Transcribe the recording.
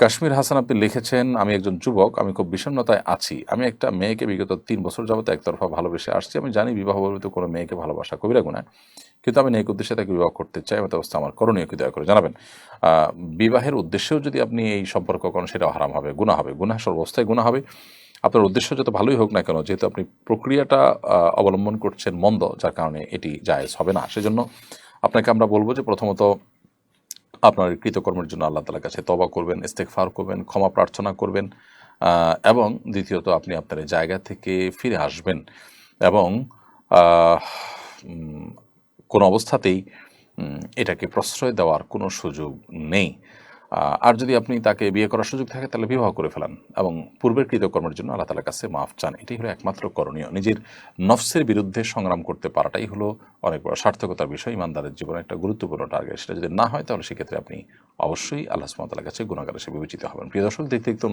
কাশ্মীর হাসান আপনি লিখেছেন, আমি একজন যুবক, আমি খুব বিষণ্ণতায় আছি। আমি একটা মেয়েকে বিগত তিন বছর যাবত একতরফা ভালোবেসে আসছি। আমি জানি বিবাহ বহির্ভূত কোনো মেয়েকে ভালোবাসা কবিরা গুণায় কিন্তু আমি নেক উদ্দেশ্যে তাকে বিবাহ করতে চাই এমত অবস্থা আমার করণীয় কি, দয়া করে জানাবেন। বিবাহের উদ্দেশ্যেও যদি আপনি এই সম্পর্ক করেন, সেটাও হারাম হবে গুণা হবে। গুণা সর্বস্থায় গুণা হবে। আপনার উদ্দেশ্য যত ভালোই হোক না কেন, যেহেতু আপনি প্রক্রিয়াটা অবলম্বন করছেন মন্দ, যার কারণে এটি জায়েজ হবে না। সেজন্য আপনাকে আমরা বলব যে প্রথমত আপনার কৃতকর্মের জন্য আল্লাহ তালার কাছে তবা করবেন ইস্তেকফার করবেন, ক্ষমা প্রার্থনা করবেন এবং দ্বিতীয়ত আপনি আপনার জায়গা থেকে ফিরে আসবেন এবং কোনো অবস্থাতেই এটাকে প্রশ্রয় দেওয়ার কোনো সুযোগ নেই। আর যদি আপনি তাকে বিয়ে করার সুযোগ থাকে, তাহলে বিবাহ করে ফেলান এবং পূর্বের কৃতকর্মের জন্য আল্লাহ তালার কাছে মাফ চান। এটাই হলো একমাত্র করণীয়। নিজের নফসের বিরুদ্ধে সংগ্রাম করতে পারাটাই হলো অনেক বড় সার্থকতার বিষয়। ইমানদারের জীবনে একটা গুরুত্বপূর্ণ টার্গেট সেটা যদি না হয়, তাহলে সেক্ষেত্রে আপনি অবশ্যই আল্লাহ সুমতালার কাছে গুণাগার হিসেবে বিবেচিত হবেন। প্রিয় দর্শক, দেখতে দেখতে